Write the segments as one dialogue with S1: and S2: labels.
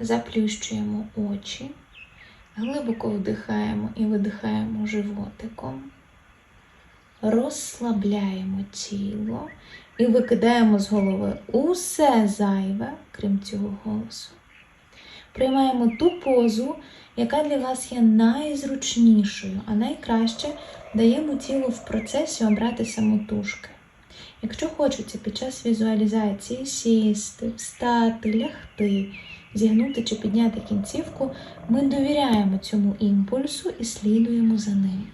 S1: заплющуємо очі, глибоко вдихаємо і видихаємо животиком, розслабляємо тіло і викидаємо з голови усе зайве, крім цього голосу. Приймаємо ту позу, яка для вас є найзручнішою, а найкраще даємо тілу в процесі обрати самотужки. Якщо хочеться під час візуалізації сісти, встати, лягти, зігнути чи підняти кінцівку, ми довіряємо цьому імпульсу і слідуємо за ним.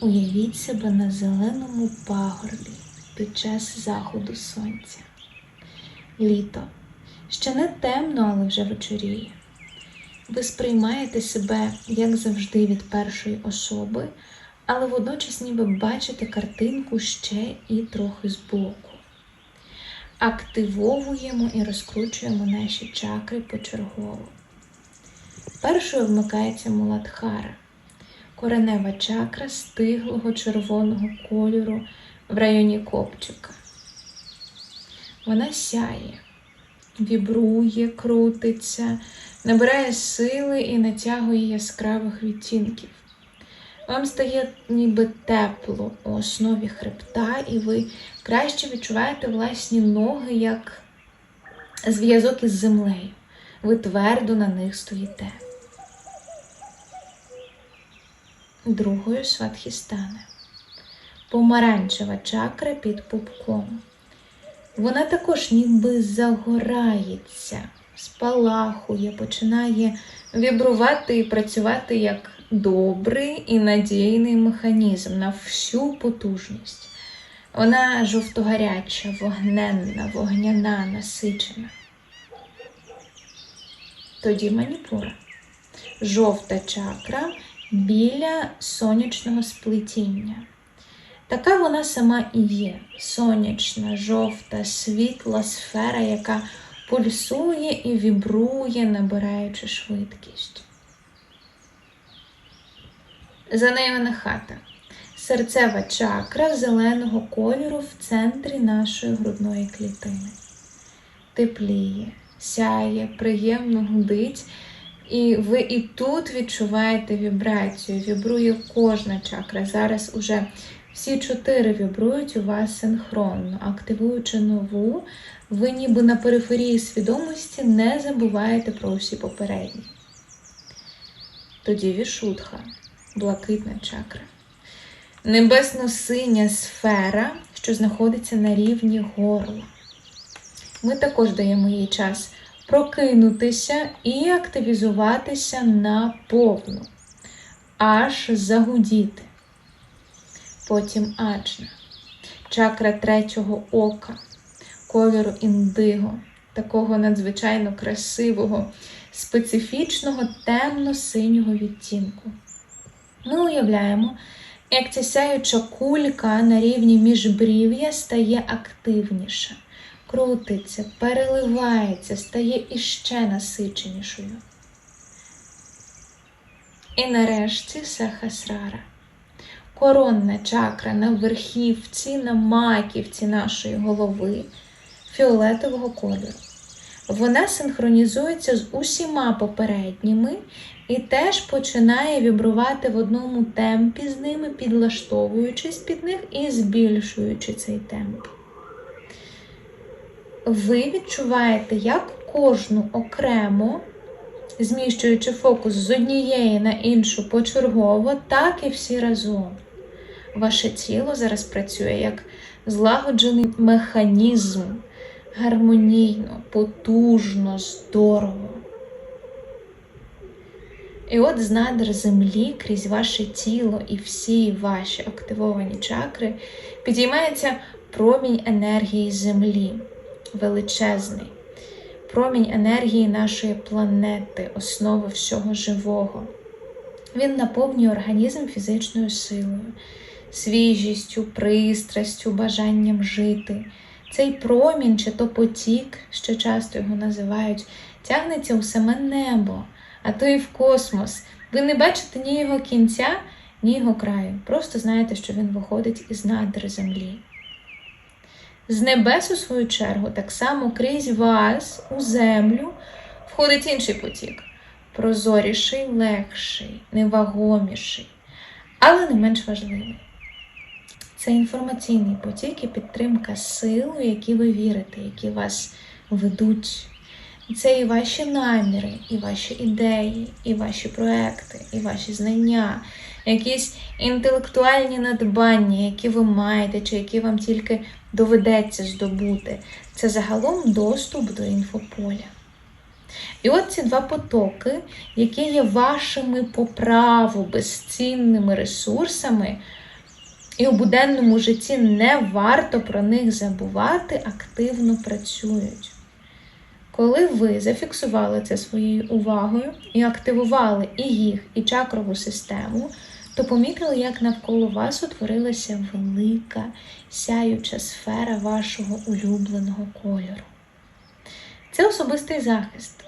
S1: Уявіть себе на зеленому пагорбі під час заходу сонця. Літо. Ще не темно, але вже вечоріє. Ви сприймаєте себе, як завжди, від першої особи, але водночас ніби бачите картинку ще і трохи збоку. Активовуємо і розкручуємо наші чакри почергово. Першою вмикається Муладхара, коренева чакра стиглого червоного кольору в районі копчика. Вона сяє, вібрує, крутиться, набирає сили і натягує яскравих відтінків. Вам стає ніби тепло у основі хребта, і ви краще відчуваєте власні ноги як зв'язок із землею. Ви твердо на них стоїте. Другою сватхістане. Помаранчева чакра під пупком. Вона також ніби загорається, спалахує, починає вібрувати і працювати як добрий і надійний механізм на всю потужність. Вона жовтогаряча, вогненна, вогняна, насичена. Тоді маніпура. Жовта чакра біля сонячного сплетіння. Така вона сама і є. Сонячна, жовта, світла сфера, яка пульсує і вібрує, набираючи швидкість. За нею не хата. Серцева чакра зеленого кольору в центрі нашої грудної клітини. Тепліє, сяє, приємно гудить, і ви і тут відчуваєте вібрацію. Вібрує кожна чакра. Зараз уже всі чотири вібрують у вас синхронно, активуючи нову, ви ніби на периферії свідомості не забуваєте про усі попередні. Тоді вішутха, блакитна чакра. Небесно-синя сфера, що знаходиться на рівні горла. Ми також даємо їй час прокинутися і активізуватися наповну, аж загудіти. Потім аджна, чакра третього ока, кольору індиго, такого надзвичайно красивого, специфічного темно-синього відтінку. Ми уявляємо, як ця сяюча кулька на рівні міжбрів'я стає активніша, крутиться, переливається, стає іще насиченішою. І нарешті сахасрара. Коронна чакра на верхівці, на маківці нашої голови фіолетового кольору. Вона синхронізується з усіма попередніми і теж починає вібрувати в одному темпі з ними, підлаштовуючись під них і збільшуючи цей темп. Ви відчуваєте, як кожну окремо, зміщуючи фокус з однієї на іншу почергово, так і всі разом. Ваше тіло зараз працює як злагоджений механізм, гармонійно, потужно, здорово. І от з надр землі крізь ваше тіло і всі ваші активовані чакри підіймається промінь енергії Землі, величезний, промінь енергії нашої планети, основи всього живого. Він наповнює організм фізичною силою, свіжістю, пристрастю, бажанням жити. Цей промінь чи то потік, що часто його називають, тягнеться у саме небо, а то і в космос. Ви не бачите ні його кінця, ні його краю. Просто знаєте, що він виходить із надр землі. З небес, у свою чергу, так само крізь вас у землю входить інший потік. Прозоріший, легший, невагоміший, але не менш важливий. Це інформаційний потік і підтримка сил, у які ви вірите, які вас ведуть. Це і ваші наміри, і ваші ідеї, і ваші проекти, і ваші знання, якісь інтелектуальні надбання, які ви маєте, чи які вам тільки доведеться здобути. Це загалом доступ до інфополя. І от ці два потоки, які є вашими по праву безцінними ресурсами, і у буденному житті не варто про них забувати, активно працюють. Коли ви зафіксували це своєю увагою і активували і їх, і чакрову систему, то помітили, як навколо вас утворилася велика сяюча сфера вашого улюбленого кольору. Це особистий захист.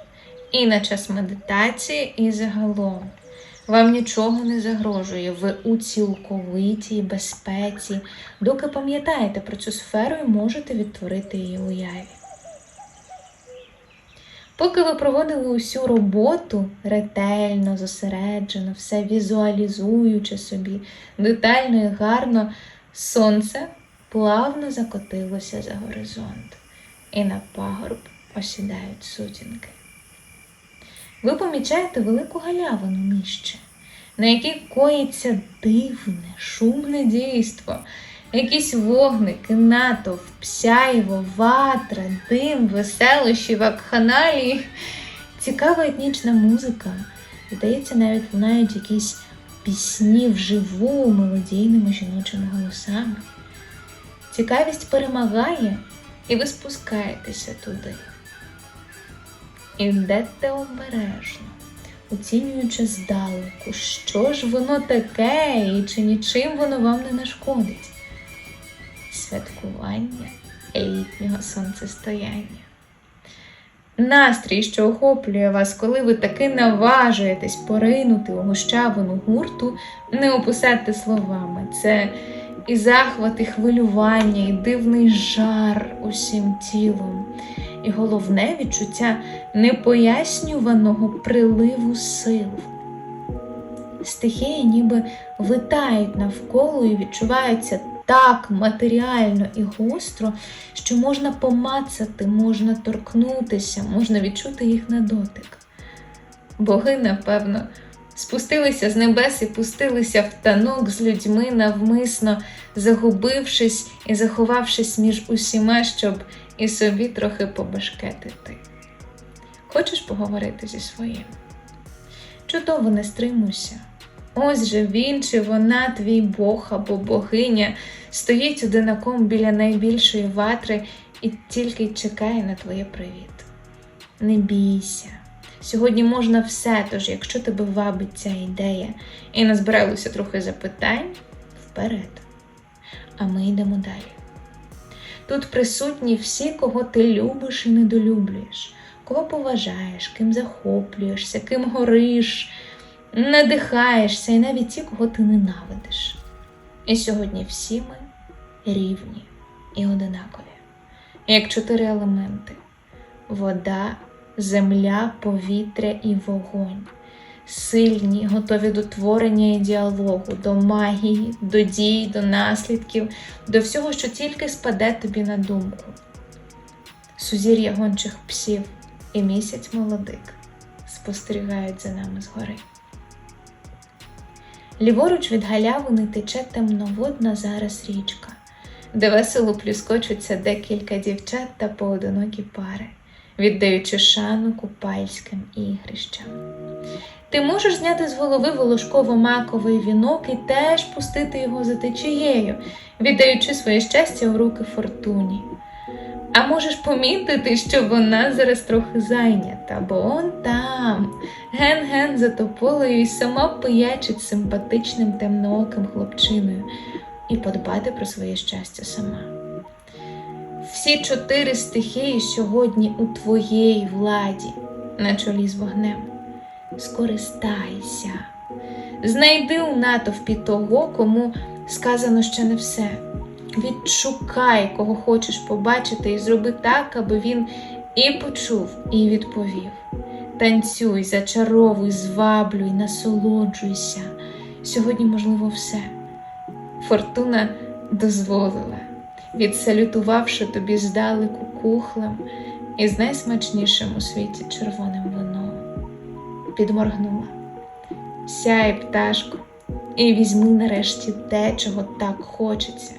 S1: І на час медитації, і загалом. Вам нічого не загрожує, ви у цілковитій безпеці, доки пам'ятаєте про цю сферу і можете відтворити її уяві. Поки ви проводили усю роботу ретельно, зосереджено, все візуалізуючи собі, детально і гарно, сонце плавно закотилося за горизонт, і на пагорб осідають сутінки. Ви помічаєте велику галявину нижче, на якій коїться дивне, шумне дійство, якісь вогники, натовп, псяйво, ватра, дим, веселощі, вакханалії, цікава етнічна музика. Здається, навіть лунають якісь пісні вживу мелодійними жіночими голосами. Цікавість перемагає, і ви спускаєтеся туди. Ідете обережно, оцінюючи здалеку, що ж воно таке і чи нічим воно вам не нашкодить. Святкування літнього сонцестояння. Настрій, що охоплює вас, коли ви таки наважуєтесь поринути у гущавину гурту, не описати словами. Це і захват, і хвилювання, і дивний жар усім тілом. І головне відчуття непояснюваного приливу сил. Стихії ніби витають навколо і відчуваються так матеріально і гостро, що можна помацати, можна торкнутися, можна відчути їх на дотик. Боги, напевно, спустилися з небес і пустилися в танок з людьми навмисно, загубившись і заховавшись між усіма, щоб і собі трохи побешкетити. Хочеш поговорити зі своїм? Чудово не стримуйся. Ось же він чи вона, твій Бог або богиня, стоїть одинаком біля найбільшої ватри і тільки чекає на твоє привіт. Не бійся. Сьогодні можна все, тож якщо тебе вабить ця ідея і назбиралося трохи запитань, вперед. А ми йдемо далі. Тут присутні всі, кого ти любиш і недолюблюєш, кого поважаєш, ким захоплюєшся, ким гориш, надихаєшся, і навіть ті, кого ти ненавидиш. І сьогодні всі ми рівні і одинакові, як чотири елементи: вода, земля, повітря і вогонь. Сильні, готові до творення і діалогу, до магії, до дій, до наслідків, до всього, що тільки спаде тобі на думку. Сузір'я гончих псів і місяць молодик спостерігають за нами згори. Ліворуч від галявини тече темноводна зараз річка, де весело плюскочуться декілька дівчат та поодинокі пари, віддаючи шану купальським ігрищам. Ти можеш зняти з голови волошково-маковий вінок і теж пустити його за течією, віддаючи своє щастя у руки фортуні. А можеш помітити, що вона зараз трохи зайнята, бо он там, ген-ген за тополею і сама пиячить симпатичним темнооким хлопчиною і подбати про своє щастя сама. Всі чотири стихії сьогодні у твоїй владі, на чолі з вогнем. Скористайся, знайди у натовпі того, кому сказано ще не все. відшукай, кого хочеш побачити, і зроби так, аби він і почув, і відповів. Танцюй, зачаровуй, зваблюй, насолоджуйся. Сьогодні можливо все. Фортуна дозволила, відсалютувавши тобі здалеку кухлем із найсмачнішим у світі червоним. Підморгнула. Сяй, пташку, і візьми нарешті те, чого так хочеться.